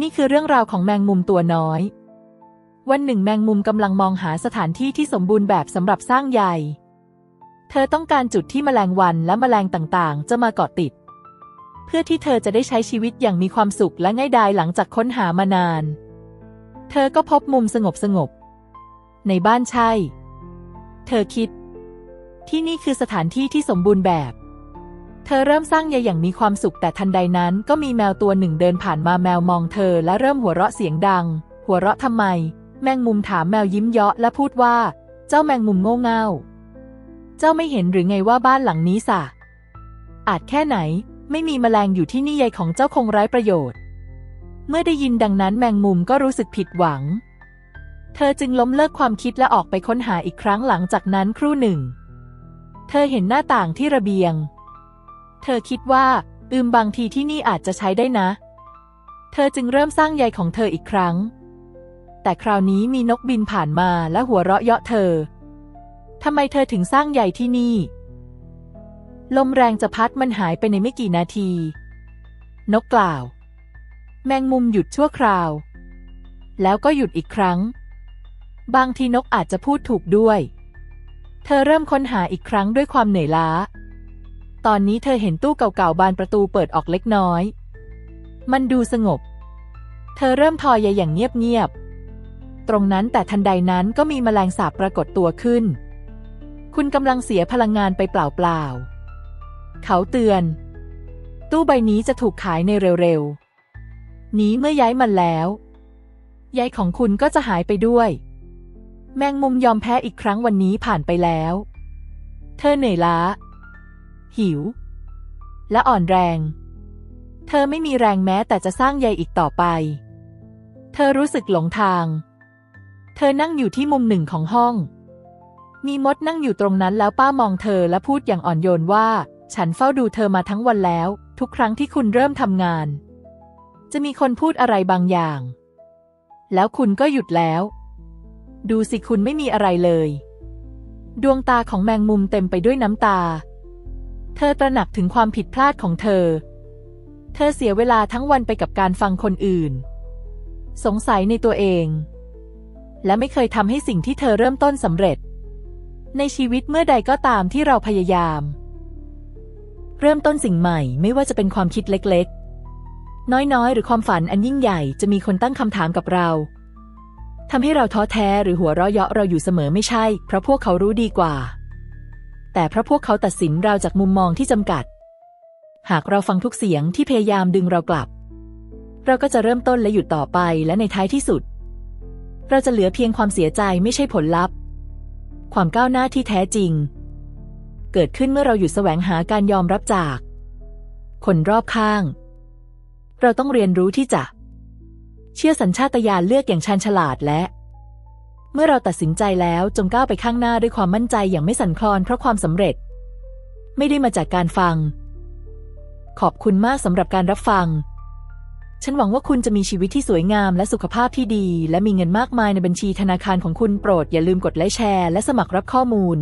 นี่คือเรื่องราวของแมงมุมตัวน้อย วันหนึ่งแมงมุมกำลังมองหาสถานที่ที่สมบูรณ์แบบสำหรับสร้างใย เธอต้องการจุดที่แมลงวันและแมลงต่างๆ จะมาเกาะติด เพื่อที่เธอจะได้ใช้ชีวิตอย่างมีความสุขและง่ายดายหลังจากค้นหามานาน เธอก็พบมุมสงบสงบๆในบ้านใช่ เธอคิด ที่นี่คือสถานที่ที่สมบูรณ์แบบ เธอเริ่มสร้างใยอย่างมีความสุขแต่ทันใดนั้นก็มีแมวตัวหนึ่งเดินผ่านมาแมวมองเธอและเริ่มหัวเราะเสียงดัง หัวเราะทำไม แมงมุมถามแมวยิ้มเยาะและพูดว่า เจ้าแมงมุมโง่เง่า เจ้าไม่เห็นหรือไงว่าบ้านหลังนี้สะอาจแค่ไหน ไม่มีแมลงอยู่ที่นี่ใยของเจ้าคงไร้ประโยชน์ เมื่อได้ยินดังนั้นแมงมุมก็รู้สึกผิดหวัง เธอจึงล้มเลิกความคิดและออกไปค้นหาอีกครั้งหลังจากนั้นครู่หนึ่ง เธอเห็นหน้าต่างที่ระเบียง เธอคิดว่า อืมบางทีที่นี่อาจจะใช้ได้นะ เธอจึงเริ่มสร้างใยของเธออีกครั้ง แต่คราวนี้มีนกบินผ่านมาและหัวเราะเยาะเธอทำไมเธอถึงสร้างใยที่นี่ ลมแรงจะพัดมันหายไปในไม่กี่นาที นกกล่าว แมงมุมหยุดชั่วคราว แล้วก็หยุดอีกครั้ง บางทีนกอาจจะพูดถูกด้วย เธอเริ่มค้นหาอีกครั้งด้วยความเหนื่อยล้า ตอนนี้เธอเห็นตู้เก่าๆบานประตูเปิดออกเล็กน้อย มันดูสงบ เธอเริ่มทอใยอย่างเงียบๆ ตรงนั้นแต่ทันใดนั้นก็มีแมลงสาบปรากฏตัวขึ้น คุณกำลังเสียพลังงานไปเปล่าๆ เขาเตือน ตู้ใบนี้จะถูกขายในเร็วๆ นี้เมื่อย้ายมันแล้วใยของคุณก็จะหายไปด้วย แมงมุมยอมแพ้อีกครั้งวันนี้ผ่านไปแล้ว เธอเหนื่อยล้า หิว และอ่อนแรง เธอไม่มีแรงแม้แต่จะสร้างใยอีกต่อไป เธอรู้สึกหลงทาง เธอนั่งอยู่ที่มุมหนึ่งของห้อง มีมดนั่งอยู่ตรงนั้นแล้วป้ามองเธอและพูดอย่างอ่อนโยนว่า ฉันเฝ้าดูเธอมาทั้งวันแล้ว ทุกครั้งที่คุณเริ่มทำงาน จะมีคนพูดอะไรบางอย่าง แล้วคุณก็หยุดแล้ว ดูสิคุณไม่มีอะไรเลย ดวงตาของแมงมุมเต็มไปด้วยน้ำตา เธอตระหนักถึงความผิดพลาดของเธอ เธอเสียเวลาทั้งวันไปกับการฟังคนอื่น สงสัยในตัวเอง และไม่เคยทำให้สิ่งที่เธอเริ่มต้นสำเร็จ ในชีวิตเมื่อใดก็ตามที่เราพยายาม เริ่มต้นสิ่งใหม่ไม่ว่าจะเป็นความคิดเล็กๆ น้อยๆ หรือความฝันอันยิ่งใหญ่จะมีคนตั้งคำถามกับเราทำให้เราท้อแท้หรือหัวเราะเยาะเราอยู่เสมอไม่ใช่ เพราะพวกเขารู้ดีกว่า แต่เพราะพวกเขาตัดสินเราจากมุมมองที่จำกัด หากเราฟังทุกเสียงที่พยายามดึงเรากลับ เราก็จะเริ่มต้นและหยุดต่อไปและในท้ายที่สุด เราจะเหลือเพียงความเสียใจไม่ใช่ผลลัพธ์ ความก้าวหน้าที่แท้จริง เกิดขึ้นเมื่อเราหยุดแสวงหาการยอมรับจาก คนรอบข้าง เราต้องเรียนรู้ที่จะ เชื่อสัญชาตญาณเลือกอย่างชาญฉลาดและ เมื่อเราตัดสินใจแล้วจงก้าวไปข้างหน้าด้วยความมั่นใจอย่างไม่สั่นคลอนเพราะความสำเร็จ ไม่ได้มาจากการฟัง ขอบคุณมากสำหรับการรับฟัง ฉันหวังว่าคุณจะมีชีวิตที่สวยงามและสุขภาพที่ดี และมีเงินมากมายในบัญชีธนาคารของคุณโปรดอย่าลืมกดไลค์แชร์และสมัครรับข้อมูล